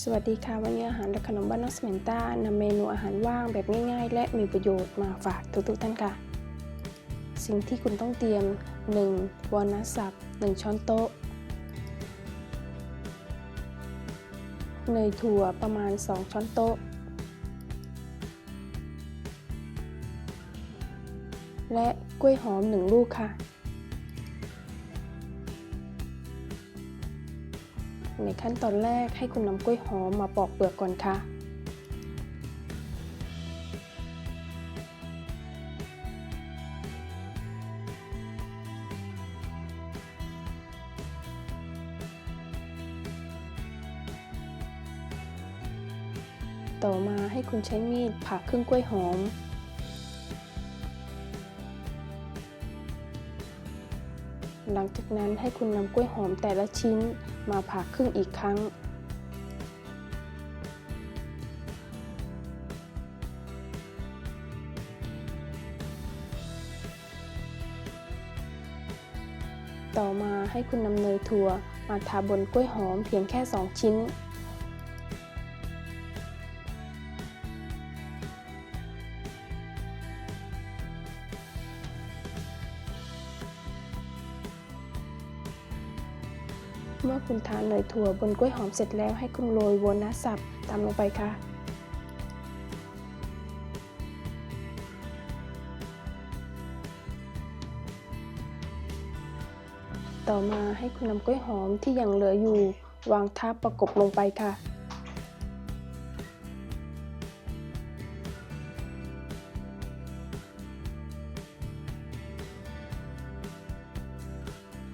สวัสดีค่ะ วันนี้อาหารและขนมบ้านนอกสเมนต้านำเมนูอาหารว่างแบบง่ายๆ และมีประโยชน์มาฝากทุกๆท่านค่ะ สิ่งที่คุณต้องเตรียม 1. วอลนัทสับ 1 ช้อนโต๊ะเนยถั่วประมาณ 2 ช้อนโต๊ะ และกล้วยหอม 1 ลูกค่ะ ในขั้นตอนแรกให้คุณนำกล้วยหอมมาปอกเปลือกก่อนค่ะ ต่อมาให้คุณใช้มีดผ่าครึ่งกล้วยหอม หลังจากนั้นให้คุณนำกล้วยหอมแต่ละชิ้นมาผ่าครึ่งอีกครั้ง ต่อมาให้คุณนำเนยถั่วมาทาบนกล้วยหอมเพียงแค่ 2 ชิ้น เมื่อคุณทานเนยถั่วบนกล้วยหอมเสร็จแล้วให้คุณโรยโวนัสสับตามลงไปค่ะ ต่อมาให้คุณนำกล้วยหอมที่ยังเหลืออยู่ วางทับประกบลงไปค่ะ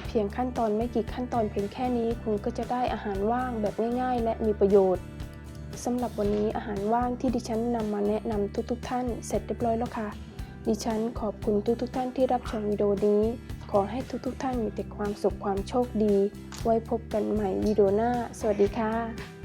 เพียงขั้นตอนไม่กี่ขั้นตอนเพียงแค่นี้คุณก็จะได้อาหารว่างแบบง่าย ๆ และมีประโยชน์สำหรับวันนี้อาหารว่างที่ดิฉันนำมาแนะนำทุกๆทท่านเสร็จเรียบร้อยแล้วค่ะ ดิฉันขอบคุณทุกๆทท่านที่รับชมวิดีโอนี้ ขอให้ทุกๆทท่านมีแต่ความสุขความโชคดี ไว้พบกันใหม่วิดีโอหน้า สวัสดีค่ะ